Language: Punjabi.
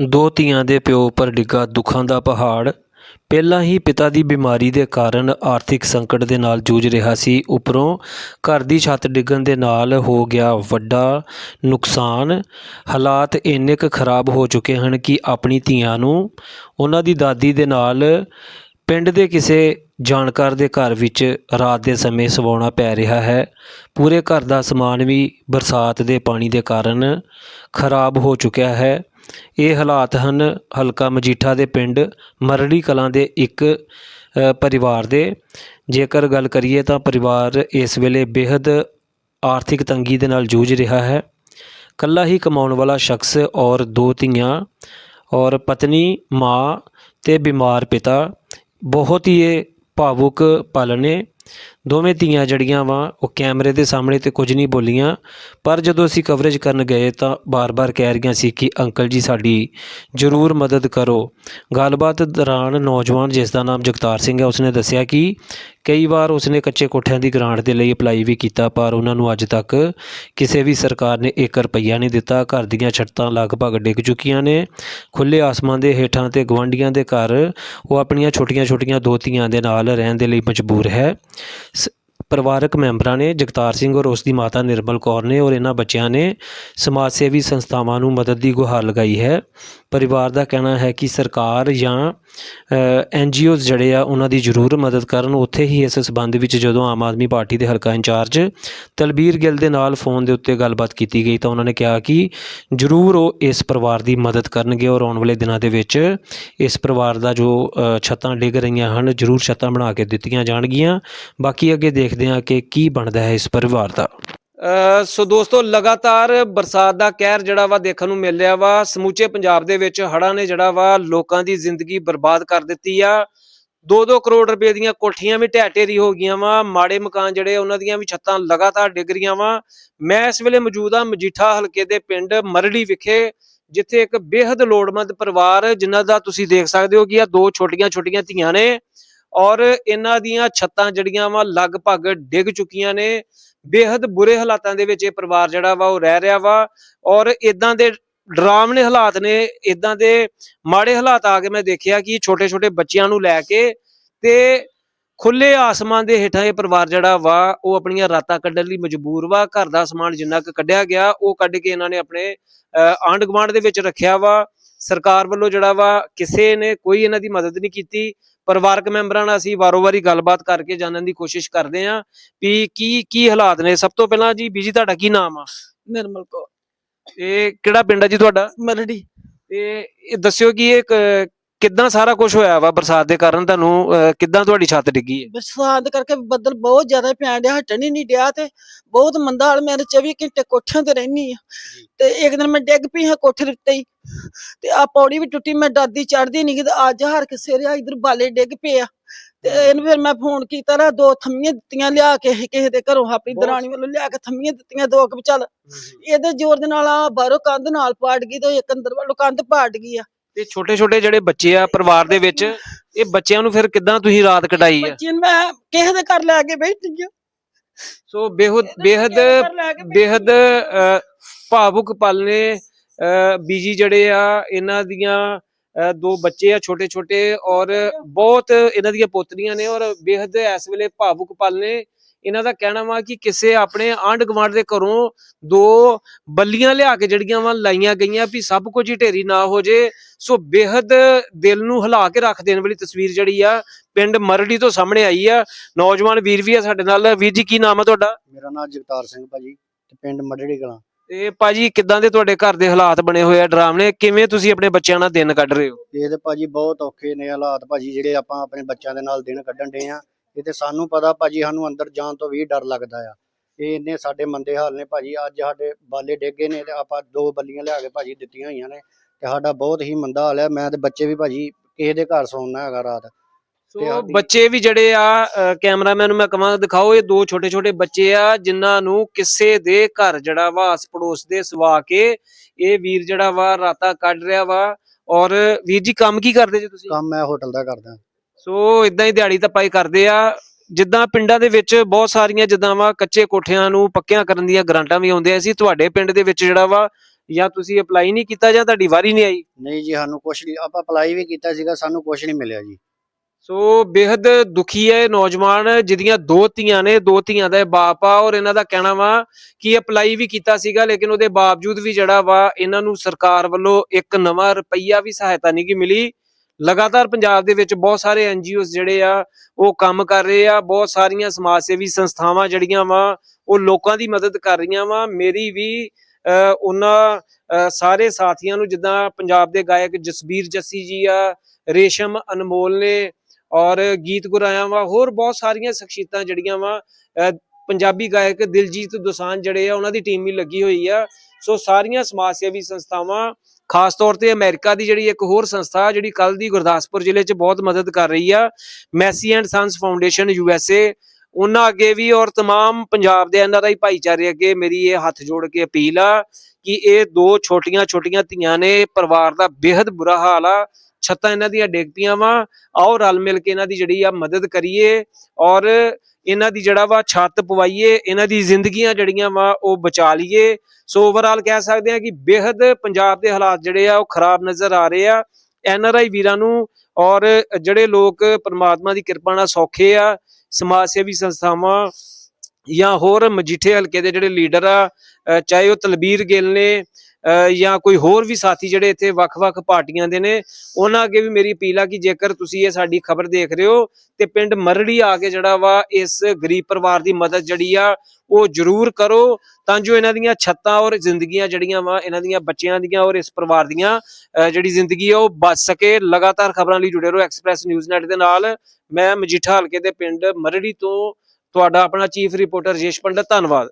ਦੋ ਧੀਆਂ ਦੇ ਪਿਓ ਉੱਪਰ ਡਿੱਗਾ ਦੁੱਖਾਂ ਦਾ ਪਹਾੜ। ਪਹਿਲਾਂ ਹੀ ਪਿਤਾ ਦੀ ਬਿਮਾਰੀ ਦੇ ਕਾਰਨ ਆਰਥਿਕ ਸੰਕਟ ਦੇ ਨਾਲ ਜੂਝ ਰਿਹਾ ਸੀ। ਉੱਪਰੋਂ ਘਰ ਦੀ ਛੱਤ ਡਿੱਗਣ ਦੇ ਨਾਲ ਹੋ ਗਿਆ ਵੱਡਾ ਨੁਕਸਾਨ। ਹਾਲਾਤ ਇੰਨੇ ਕੁ ਖਰਾਬ ਹੋ ਚੁੱਕੇ ਹਨ ਕਿ ਆਪਣੀ ਧੀਆਂ ਨੂੰ ਉਹਨਾਂ ਦੀ ਦਾਦੀ ਦੇ ਨਾਲ ਪਿੰਡ ਦੇ ਕਿਸੇ ਜਾਣਕਾਰ ਦੇ ਘਰ ਵਿੱਚ ਰਾਤ ਦੇ ਸਮੇਂ ਸਵਾਉਣਾ ਪੈ ਰਿਹਾ ਹੈ। ਪੂਰੇ ਘਰ ਦਾ ਸਮਾਨ ਵੀ ਬਰਸਾਤ ਦੇ ਪਾਣੀ ਦੇ ਕਾਰਨ ਖਰਾਬ ਹੋ ਚੁੱਕਿਆ ਹੈ। ਇਹ ਹਾਲਾਤ ਹਨ ਹਲਕਾ ਮਜੀਠਾ ਦੇ ਪਿੰਡ ਮਰੜੀ ਕਲਾਂ ਦੇ ਇੱਕ ਪਰਿਵਾਰ ਦੇ। ਜੇਕਰ ਗੱਲ ਕਰੀਏ ਤਾਂ ਪਰਿਵਾਰ ਇਸ ਵੇਲੇ ਬੇहद ਆਰਥਿਕ ਤੰਗੀ ਦੇ ਨਾਲ ਜੂਝ ਰਿਹਾ ਹੈ। ਕੱਲਾ ਹੀ ਕਮਾਉਣ ਵਾਲਾ ਸ਼ਖਸ ਔਰ ਦੋ ਧੀਆਂ ਔਰ ਪਤਨੀ, ਮਾਂ ਤੇ ਬਿਮਾਰ ਪਿਤਾ ਬਹੁਤ ਹੀ ਇਹ ਭਾਵੁਕ ਪਲ ਨੇ। ਦੋਵੇਂ ਧੀਆਂ ਜੜੀਆਂ ਵਾ, ਉਹ ਕੈਮਰੇ ਦੇ ਸਾਹਮਣੇ ਤੇ ਕੁਝ ਨਹੀਂ ਬੋਲੀਆਂ। ਪਰ ਜਦੋਂ ਅਸੀਂ ਕਵਰੇਜ ਕਰਨ ਗਏ ਤਾਂ ਬਾਰ-ਬਾਰ ਕਹਿ ਰਹੀਆਂ ਸੀ ਕਿ ਅੰਕਲ ਜੀ ਸਾਡੀ ਜ਼ਰੂਰ ਮਦਦ ਕਰੋ। ਗੱਲਬਾਤ ਦੌਰਾਨ ਨੌਜਵਾਨ ਜਿਸ ਦਾ ਨਾਮ ਜਗਤਾਰ ਸਿੰਘ ਹੈ, ਉਸਨੇ ਦੱਸਿਆ ਕਿ ਕਈ ਵਾਰ ਉਸਨੇ ਕੱਚੇ ਕੋਠਿਆਂ ਦੀ ਗ੍ਰਾਂਟ ਦੇ ਲਈ ਅਪਲਾਈ ਵੀ ਕੀਤਾ, ਪਰ ਉਹਨਾਂ ਨੂੰ ਅੱਜ ਤੱਕ ਕਿਸੇ ਵੀ ਸਰਕਾਰ ਨੇ 1 ਰੁਪਈਆ ਨਹੀਂ ਦਿੱਤਾ। ਘਰ ਦੀਆਂ ਛੱਤਾਂ ਲਗਭਗ ਡਿੱਗ ਚੁੱਕੀਆਂ ਨੇ। ਖੁੱਲੇ ਆਸਮਾਨ ਦੇ ਹੇਠਾਂ ਤੇ ਗਵਾਂਡੀਆਂ ਦੇ ਘਰ, ਉਹ ਆਪਣੀਆਂ ਛੋਟੀਆਂ-ਛੋਟੀਆਂ ਦੋ ਧੀਆਂ ਦੇ ਨਾਲ ਰਹਿਣ ਦੇ ਲਈ ਮਜਬੂਰ ਹੈ। ਸ- ਪਰਿਵਾਰਕ ਮੈਂਬਰਾਂ ਨੇ ਜਗਤਾਰ ਸਿੰਘ ਔਰ ਉਸ ਦੀ ਮਾਤਾ ਨਿਰਮਲ ਕੌਰ ਨੇ ਔਰ ਇਹਨਾਂ ਬੱਚਿਆਂ ਨੇ ਸਮਾਜ ਸੇਵੀ ਸੰਸਥਾਵਾਂ ਨੂੰ ਮਦਦ ਦੀ ਗੁਹਾਰ ਲਗਾਈ ਹੈ। ਪਰਿਵਾਰ ਦਾ ਕਹਿਣਾ ਹੈ ਕਿ ਸਰਕਾਰ ਜਾਂ ਐਨ ਜੀ ਓਜ਼ ਜਿਹੜੇ ਆ, ਉਹਨਾਂ ਦੀ ਜ਼ਰੂਰ ਮਦਦ ਕਰਨ। ਉੱਥੇ ਹੀ ਇਸ ਸਬੰਧ ਵਿੱਚ ਜਦੋਂ ਆਮ ਆਦਮੀ ਪਾਰਟੀ ਦੇ ਹਲਕਾ ਇੰਚਾਰਜ ਤਲਬੀਰ ਗਿੱਲ ਦੇ ਨਾਲ ਫੋਨ ਦੇ ਉੱਤੇ ਗੱਲਬਾਤ ਕੀਤੀ ਗਈ ਤਾਂ ਉਹਨਾਂ ਨੇ ਕਿਹਾ ਕਿ ਜ਼ਰੂਰ ਉਹ ਇਸ ਪਰਿਵਾਰ ਦੀ ਮਦਦ ਕਰਨਗੇ ਔਰ ਆਉਣ ਵਾਲੇ ਦਿਨਾਂ ਦੇ ਵਿੱਚ ਇਸ ਪਰਿਵਾਰ ਦਾ ਜੋ ਛੱਤਾਂ ਡਿੱਗ ਰਹੀਆਂ ਹਨ, ਜ਼ਰੂਰ ਛੱਤਾਂ ਬਣਾ ਕੇ ਦਿੱਤੀਆਂ ਜਾਣਗੀਆਂ। ਬਾਕੀ ਅੱਗੇ ਦੇਖਦੇ ਹਾਂ ਕਿ ਕੀ ਬਣਦਾ ਹੈ ਇਸ ਪਰਿਵਾਰ ਦਾ। ਸੋ ਦੋਸਤੋ, ਲਗਾਤਾਰ ਬਰਸਾਤ ਦਾ ਕਹਿਰ ਜਿਹੜਾ ਵਾ ਦੇਖਣ ਨੂੰ ਮਿਲ ਰਿਹਾ ਵਾ। ਸਮੂਚੇ ਪੰਜਾਬ ਦੇ ਵਿੱਚ ਹੜ੍ਹਾਂ ਨੇ ਜਿਹੜਾ ਵਾ ਲੋਕਾਂ ਦੀ ਜ਼ਿੰਦਗੀ ਬਰਬਾਦ ਕਰ ਦਿੱਤੀ ਆ। 2-2 ਕਰੋੜ ਰੁਪਏ ਦੀਆਂ ਕੋਠੀਆਂ ਵੀ ਢਹਿ ਢੇਰੀ ਹੋ ਗਈਆਂ ਵਾ। ਮਾੜੇ ਮਕਾਨ ਜਿਹੜੇ ਉਹਨਾਂ ਦੀਆਂ ਵੀ ਛੱਤਾਂ ਲਗਾਤਾਰ ਡਿੱਗ ਰਹੀਆਂ ਵਾ। ਮੈਂ ਇਸ ਵੇਲੇ ਮੌਜੂਦ ਹਾਂ ਮਜੀਠਾ ਹਲਕੇ ਦੇ ਪਿੰਡ ਮਰੜੀ ਵਿਖੇ, ਜਿੱਥੇ ਇੱਕ ਬੇहद ਲੋੜਮੰਦ ਪਰਿਵਾਰ, ਜਿਨ੍ਹਾਂ ਦਾ ਤੁਸੀਂ ਦੇਖ ਸਕਦੇ ਹੋ ਕਿ ਆ ਦੋ ਛੋਟੀਆਂ-ਛੋਟੀਆਂ ਧੀਆਂ ਨੇ ਔਰ ਇਹਨਾਂ ਦੀਆਂ ਛੱਤਾਂ ਜਿਹੜੀਆਂ ਵਾ ਲਗਭਗ ਡਿੱਗ ਚੁੱਕੀਆਂ ਨੇ। ਬੇहद ਬੁਰੇ ਹਾਲਾਤਾਂ ਦੇ ਵਿੱਚ ਇਹ ਪਰਿਵਾਰ ਜਿਹੜਾ ਵਾ ਉਹ ਰਹਿ ਰਿਹਾ ਵਾ। ਔਰ ਇਦਾਂ ਦੇ ਡਰਾਵਨੇ ਹਾਲਾਤ ਨੇ ਇਦਾਂ ਦੇ ਮਾੜੇ ਹਾਲਾਤ ਆ ਕੇ ਮੈਂ ਦੇਖਿਆ ਕਿ ਛੋਟੇ ਛੋਟੇ ਬੱਚਿਆਂ ਨੂੰ ਲੈ ਕੇ ਤੇ ਖੁੱਲੇ ਆਸਮਾਨ ਦੇ ਹੇਠਾਂ ਇਹ ਪਰਿਵਾਰ ਜਿਹੜਾ ਵਾ ਉਹ ਆਪਣੀਆਂ ਰਾਤਾਂ ਕੱਢਣ ਲਈ ਮਜਬੂਰ ਵਾ। ਘਰ ਦਾ ਸਮਾਨ ਜਿੰਨਾ ਕੁ ਕੱਢਿਆ ਗਿਆ, ਉਹ ਕੱਢ ਕੇ ਇਹਨਾਂ ਨੇ ਆਪਣੇ ਆਂਡ ਗਵਾਂਡ ਦੇ ਵਿੱਚ ਰੱਖਿਆ ਵਾ। ਸਰਕਾਰ ਵੱਲੋਂ ਜਿਹੜਾ ਵਾ ਕਿਸੇ ਨੇ ਕੋਈ ਇਹਨਾਂ ਦੀ ਮਦਦ ਨਹੀਂ ਕੀਤੀ। ਪਰਿਵਾਰਕ ਮੈਂਬਰਾਂ ਨਾਲ ਅਸੀਂ ਵਾਰੋ-ਵਾਰੀ ਗੱਲਬਾਤ ਕਰਕੇ ਜਾਣਨ ਦੀ ਕੋਸ਼ਿਸ਼ ਕਰਦੇ ਆਂ ਵੀ ਕੀ ਕੀ ਹਾਲਾਤ ਨੇ। ਸਭ ਤੋਂ ਪਹਿਲਾਂ ਜੀ ਬੀਜੀ ਤੁਹਾਡਾ ਕੀ ਨਾਮ ਆ? ਨਿਰਮਲ ਕੌਰ। ਤੇ ਕਿਹੜਾ ਪਿੰਡ ਆ ਜੀ ਤੁਹਾਡਾ? ਮਰੜੀ। ਤੇ ਇਹ ਦੱਸਿਓ ਕਿ ਇਹ ਕ- ਕਿੱਦਾਂ ਸਾਰਾ ਕੁਝ ਹੋਇਆ ਵਾ ਬਰਸਾਤ ਦੇ ਕਾਰਨ ਤੁਹਾਨੂੰ ਅਹ, ਕਿੱਦਾਂ ਤੁਹਾਡੀ ਛੱਤ ਡਿੱਗੀ ਹੈ? ਬਰਸਾਤ ਕਰਕੇ ਬੱਦਲ ਬਹੁਤ ਜ਼ਿਆਦਾ ਪੈਣ ਡਿਆ ਹਟਣ ਹੀ ਨਹੀਂ ਡਿਆ ਤੇ ਬਹੁਤ ਮੰਦਾ ਹਾਲ। ਮੈਂ 24 ਘੰਟੇ ਕੋਠਿਆਂ ਤੇ ਰਹਿਨੀ ਆ ਤੇ ਇੱਕ ਦਿਨ ਮੈਂ ਡਿੱਗ ਪਈ ਹਾਂ ਕੋਠੇ ਦੇ ਉੱਤੇ ਹੀ। ਤੇ ਆ ਪੌੜੀ ਵੀ ਟੁੱਟੀ ਮੈਂ ਡਰਦੀ ਚੜਦੀ ਨਹੀਂ ਕਿ ਅੱਜ ਹਰ ਕੇ ਸਿਰੇ ਆ ਇਧਰ ਬਾਲੇ ਡਿੱਗ ਪਏ ਆ। ਤੇ ਇਹਨੂੰ ਫਿਰ ਮੈਂ ਫੋਨ ਕੀਤਾ ਰਾ ਦੋ ਥੰਮੀਆਂ ਦਿੱਤੀਆਂ ਲਿਆ ਕੇ ਕਿਸੇ ਦੇ ਘਰੋਂ ਆਪਣੀ ਦਰਾਣੀ ਵੱਲੋਂ ਲਿਆ ਕੇ ਥੰਮੀਆਂ ਦਿੱਤੀਆਂ ਦੋ ਕੁ ਚੱਲ। ਇਹਦੇ ਜ਼ੋਰ ਦੇ ਨਾਲ ਆ ਬਾਹਰੋਂ ਕੰਧ ਨਾਲ ਪਾੜ ਗਈ ਤੇ ਇੱਕ ਅੰਦਰ ਵੱਲੋਂ ਕੰਧ ਪਾੜ ਗਈ ਆ। ਤੇ ਛੋਟੇ ਛੋਟੇ ਜਿਹੜੇ ਬੱਚੇ ਆ ਪਰਿਵਾਰ ਦੇ ਵਿੱਚ ਇਹ ਬੱਚਿਆਂ ਨੂੰ ਫਿਰ ਕਿੱਦਾਂ ਤੁਸੀਂ ਰਾਤ ਕਟਾਈ ਆ? ਬੱਚੀ ਨੂੰ ਮੈਂ ਕਿਸੇ ਦੇ ਘਰ ਲੈ ਕੇ ਬੈਠੀ ਆ। ਸੋ ਬੇਹਦ ਬੇਹਦ ਬੇਹਦ ਭਾਵੁਕ ਪਲ ਨੇ ਬੀਜੀ ਜਿਹੜੇ ਆ, ਇਹਨਾਂ ਦੀਆਂ ਦੋ ਬੱਚੇ ਆ ਛੋਟੇ ਛੋਟੇ ਔਰ ਬਹੁਤ ਇਹਨਾਂ ਦੀਆਂ ਪੋਤਰੀਆਂ ਨੇ ਔਰ ਬੇਹਦ ਇਸ ਵੇਲੇ ਭਾਵੁਕ ਪਲ ਨੇ। ਇਹਨਾਂ ਦਾ ਕਹਿਣਾ ਵਾ ਕਿ ਕਿਸੇ ਆਪਣੇ ਆਂਢ ਗੁਆਂਢ ਦੇ ਘਰੋਂ ਦੋ ਬੱਲੀਆਂ ਲਿਆ ਕੇ ਜਿਹੜੀਆਂ ਵਾ ਲਾਈਆਂ ਗਈਆਂ ਵੀ ਸਭ ਕੁਝ ਹੀ ਢੇਰੀ ਨਾ ਹੋ ਜੇ। ਸੋ ਬੇਹਦ ਦਿਲ ਨੂੰ ਹਿਲਾ ਕੇ ਰੱਖ ਦੇਣ ਵਾਲੀ ਤਸਵੀਰ ਜਿਹੜੀ ਆ ਪਿੰਡ ਮਰੜੀ ਤੋਂ ਸਾਹਮਣੇ ਆਈ ਆ। ਨੌਜਵਾਨ ਵੀਰ ਵੀ ਆ ਸਾਡੇ ਨਾਲ। ਵੀਰ ਜੀ, ਕੀ ਨਾਮ ਆ ਤੁਹਾਡਾ? ਮੇਰਾ ਨਾਮ ਜਗਤਾਰ ਸਿੰਘ ਭਾਜੀ ਤੇ ਪਿੰਡ ਮਰੜੀ ਕਲਾਂ। ਤੇ ਭਾਜੀ ਕਿੱਦਾਂ ਦੇ ਤੁਹਾਡੇ ਘਰ ਦੇ ਹਾਲਾਤ ਬਣੇ ਹੋਏ ਆ ਡਰਾਵਨੇ ਕਿਵੇਂ ਤੁਸੀਂ ਆਪਣੇ ਬੱਚਿਆਂ ਨਾਲ ਦਿਨ ਕੱਢ ਰਹੇ ਹੋ? ਇਹ ਤੇ ਭਾਜੀ ਬਹੁਤ ਔਖੇ ਨੇ ਹਾਲਾਤ ਭਾਜੀ, ਜਿਹੜੇ ਆਪਾਂ ਆਪਣੇ ਬੱਚਿਆਂ ਦੇ ਨਾਲ ਦਿਨ ਕੱਢਣ ਦੇ ਆ। ਇਹ ਤੇ ਸਾਨੂੰ ਪਤਾ ਭਾਜੀ, ਸਾਨੂੰ ਅੰਦਰ ਜਾਣ ਤੋਂ ਵੀ ਡਰ ਲੱਗਦਾ ਆ। ਇਹ ਇੰਨੇ ਸਾਡੇ ਮੰਦੇ ਹਾਲ ਨੇ ਭਾਜੀ, ਅੱਜ ਸਾਡੇ ਬਾਲੇ ਡੇਗੇ ਨੇ ਤੇ ਆਪਾਂ ਦੋ ਬੱਲੀਆਂ ਲਿਆ ਕੇ ਭਾਜੀ ਦਿੱਤੀਆਂ ਹੋਈਆਂ ਨੇ ਤੇ ਸਾਡਾ ਬਹੁਤ ਹੀ ਮੰਦਾ ਹਾਲ ਹੈ ਮੈਂ ਤੇ ਬੱਚੇ ਵੀ ਭਾਜੀ ਕਿਸੇ ਦੇ ਘਰ ਸੌਣਾ ਹੈਗਾ ਰਾਤ। ਸੋ ਬੱਚੇ ਵੀ ਜਿਹੜੇ ਆ ਕੈਮਰਾਮੈਨ ਨੂੰ ਮੈਂ ਕਹਾਂ ਦਿਖਾਓ ਇਹ ਦੋ ਛੋਟੇ ਛੋਟੇ ਬੱਚੇ ਆ ਜਿਨ੍ਹਾਂ ਨੂੰ ਕਿਸੇ ਦੇ ਘਰ ਜਿਹੜਾ ਵਾ ਆਸ ਪੜੋਸ ਦੇ ਸਵਾ ਕੇ ਇਹ ਵੀਰ ਜਿਹੜਾ ਵਾ ਰਾਤਾਂ ਕੱਢ ਰਿਹਾ ਵਾ। ਔਰ ਵੀਰ ਜੀ ਕੰਮ ਕੀ ਕਰਦੇ ਜੀ ਤੁਸੀਂ? ਕੰਮ ਮੈਂ ਹੋਟਲ ਦਾ ਕਰਦਾ। ਸੋ ਇਦਾਂ ਹੀ ਦਿਹਾੜੀ ਤਪਾਈ ਕਰਦੇ ਆ। ਜਿੱਦਾਂ ਪਿੰਡਾਂ ਦੇ ਵਿੱਚ ਬਹੁਤ ਸਾਰੀਆਂ ਜਿੱਦਾਂ ਵਾ ਕੱਚੇ ਕੋਠਿਆਂ ਨੂੰ ਪੱਕਿਆਂ ਕਰਨ ਦੀਆਂ ਗਰਾਂਟਾਂ ਵੀ ਆਉਂਦੀਆਂ ਸੀ। ਤੁਹਾਡੇ ਪਿੰਡ ਦੇ ਵਿੱਚ ਜਿਹੜਾ ਵਾ ਜਾਂ ਤੁਸੀਂ ਅਪਲਾਈ ਨਹੀਂ ਕੀਤਾ ਜਾਂ ਤੁਹਾਡੀ ਵਾਰੀ ਨਹੀਂ ਆਈ? ਨਹੀਂ ਜੀ ਸਾਨੂੰ ਕੁਛ ਨਹੀਂ ਆਪਾਂ ਅਪਲਾਈ ਵੀ ਕੀਤਾ ਸੀਗਾ ਸਾਨੂੰ ਕੁਛ ਨਹੀਂ ਮਿਲਿਆ ਜੀ। ਸੋ ਬੇहद ਦੁਖੀ ਹੈ ਇਹ ਨੌਜਵਾਨ ਜਿਹਦੀਆਂ ਦੋ ਧੀਆਂ ਨੇ ਦੋ ਧੀਆਂ ਦਾ ਬਾਪ ਆ ਔਰ ਇਹਨਾਂ ਦਾ ਕਹਿਣਾ ਵਾ ਕਿ ਅਪਲਾਈ ਵੀ ਕੀਤਾ ਸੀਗਾ ਲੇਕਿਨ ਉਹਦੇ ਬਾਵਜੂਦ ਵੀ ਜਿਹੜਾ ਵਾ ਇਹਨਾਂ ਨੂੰ ਸਰਕਾਰ ਵੱਲੋਂ ਇੱਕ ਨਵਾਂ ਰੁਪਈਆ ਵੀ ਸਹਾਇਤਾ ਨਹੀਂ ਗੀ ਮਿਲੀ। ਲਗਾਤਾਰ ਪੰਜਾਬ ਦੇ ਵਿੱਚ ਬਹੁਤ ਸਾਰੇ ਐਨਜੀਓਜ਼ ਜਿਹੜੇ ਆ ਉਹ ਕੰਮ ਕਰ ਰਹੇ ਆ ਬਹੁਤ ਸਾਰੀਆਂ ਸਮਾਜ ਸੇਵੀ ਸੰਸਥਾਵਾਂ ਜਿਹੜੀਆਂ ਵਾ ਉਹ ਲੋਕਾਂ ਦੀ ਮਦਦ ਕਰ ਰਹੀਆਂ ਵਾ। ਮੇਰੀ ਵੀ ਅਹ, ਉਹਨਾਂ ਸਾਰੇ ਸਾਥੀਆਂ ਨੂੰ ਜਿੱਦਾਂ ਪੰਜਾਬ ਦੇ ਗਾਇਕ ਜਸਬੀਰ ਜੱਸੀ ਜੀ ਆ ਰੇਸ਼ਮ ਅਨਮੋਲ ਨੇ ਔਰ ਗੀਤ ਗੁਰਾਇਆ ਵਾ, ਹੋਰ ਬਹੁਤ ਸਾਰੀਆਂ ਸ਼ਖਸੀਅਤਾਂ ਜਿਹੜੀਆਂ ਵਾ ਪੰਜਾਬੀ ਗਾਇਕ ਦਿਲਜੀਤ ਦੋਸਾਂਝ ਜਿਹੜੇ ਆ, ਉਹਨਾਂ ਦੀ ਟੀਮ ਵੀ ਲੱਗੀ ਹੋਈ ਆ। ਸੋ ਸਾਰੀਆਂ ਸਮਾਜ ਸੇਵੀ ਸੰਸਥਾਵਾਂ, ਖਾਸ ਤੌਰ ਤੇ ਅਮਰੀਕਾ ਦੀ ਜਿਹੜੀ ਇੱਕ ਹੋਰ ਸੰਸਥਾ, ਜਿਹੜੀ ਕੱਲ ਦੀ ਗੁਰਦਾਸਪੁਰ ਜ਼ਿਲ੍ਹੇ 'ਚ ਬਹੁਤ ਮਦਦ ਕਰ ਰਹੀ ਆ Massey and Sons Foundation U S A ਉਹਨਾਂ ਅੱਗੇ ਵੀ ਔਰ ਤਮਾਮ ਪੰਜਾਬ ਦੇ ਐਨਆਰਆਈ ਭਾਈਚਾਰੇ ਅੱਗੇ ਮੇਰੀ ਇਹ ਹੱਥ ਜੋੜ ਕੇ ਅਪੀਲ ਆ ਕਿ ਇਹ ਦੋ ਛੋਟੀਆਂ-ਛੋਟੀਆਂ ਧੀਆਂ ਨੇ, ਪਰਿਵਾਰ ਦਾ ਬੇहद ਬੁਰਾ ਹਾਲ ਆ। ਛੱਤਾਂ ਇਹਨਾਂ ਦੀਆਂ ਡਿੱਗ ਪਈਆਂ ਵਾ। ਆਓ ਰਲ ਮਿਲ ਕੇ ਇਹਨਾਂ ਦੀ ਜਿਹੜੀ ਆ ਮਦਦ ਕਰੀਏ ਔਰ ਇਹਨਾਂ ਦੀ ਜਿਹੜਾ ਵਾ ਛੱਤ ਪਵਾਈਏ, ਇਹਨਾਂ ਦੀ ਜ਼ਿੰਦਗੀਆਂ ਜਿਹੜੀਆਂ ਵਾ ਉਹ ਬਚਾ ਲਈਏ। ਸੋ ਓਵਰਆਲ ਕਹਿ ਸਕਦੇ ਆ ਕਿ ਬੇहद ਪੰਜਾਬ ਦੇ ਹਾਲਾਤ ਜਿਹੜੇ ਆ ਉਹ ਖਰਾਬ ਨਜ਼ਰ ਆ ਰਹੇ ਆ। ਐਨ ਆਰ ਆਈ ਵੀਰਾਂ ਨੂੰ ਔਰ ਜਿਹੜੇ ਲੋਕ ਪ੍ਰਮਾਤਮਾ ਦੀ ਕਿਰਪਾ ਨਾਲ ਸੌਖੇ ਆ, ਸਮਾਜ ਸੇਵੀ ਸੰਸਥਾਵਾਂ ਜਾਂ ਹੋਰ ਮਜੀਠੇ ਹਲਕੇ ਦੇ ਜਿਹੜੇ ਲੀਡਰ ਆ ਚਾਹੇ ਉਹ ਤਲਬੀਰ ਗਿੱਲ ਨੇ ਜਾਂ ਕੋਈ ਹੋਰ ਵੀ ਸਾਥੀ ਜਿਹੜੇ ਇੱਥੇ ਵੱਖ-ਵੱਖ ਪਾਰਟੀਆਂ ਦੇ ਨੇ ਉਹਨਾਂ ਅੱਗੇ ਵੀ ਮੇਰੀ ਅਪੀਲ ਆ ਕਿ ਜੇਕਰ ਤੁਸੀਂ ਇਹ ਸਾਡੀ ਖਬਰ ਦੇਖ ਰਹੇ ਹੋ ਤੇ ਪਿੰਡ ਮਰੜੀ ਆ ਕੇ ਜਿਹੜਾ ਵਾ ਇਸ ਗਰੀਬ ਪਰਿਵਾਰ ਦੀ ਮਦਦ ਜਿਹੜੀ ਆ ਉਹ ਜ਼ਰੂਰ ਕਰੋ ਤਾਂ ਜੋ ਇਹਨਾਂ ਦੀਆਂ ਛੱਤਾਂ ਔਰ ਜ਼ਿੰਦਗੀਆਂ ਜਿਹੜੀਆਂ ਵਾ ਇਹਨਾਂ ਦੀਆਂ ਬੱਚਿਆਂ ਦੀਆਂ ਔਰ ਇਸ ਪਰਿਵਾਰ ਦੀਆਂ ਅ, ਜਿਹੜੀ ਜ਼ਿੰਦਗੀ ਆ ਉਹ ਬਚ ਸਕੇ। ਲਗਾਤਾਰ ਖਬਰਾਂ ਲਈ ਜੁੜੇ ਰਹੋ ਐਕਸਪ੍ਰੈਸ ਨਿਊਜ਼ ਨੈਟ ਦੇ ਨਾਲ। ਮੈਂ ਮਜੀਠਾ ਹਲਕੇ ਦੇ ਪਿੰਡ ਮਰੜੀ ਤੋਂ ਤੁਹਾਡਾ ਆਪਣਾ ਚੀਫ ਰਿਪੋਰਟਰ ਰਜੇਸ਼ ਪੰਡਤ ਧੰਨਵਾਦ।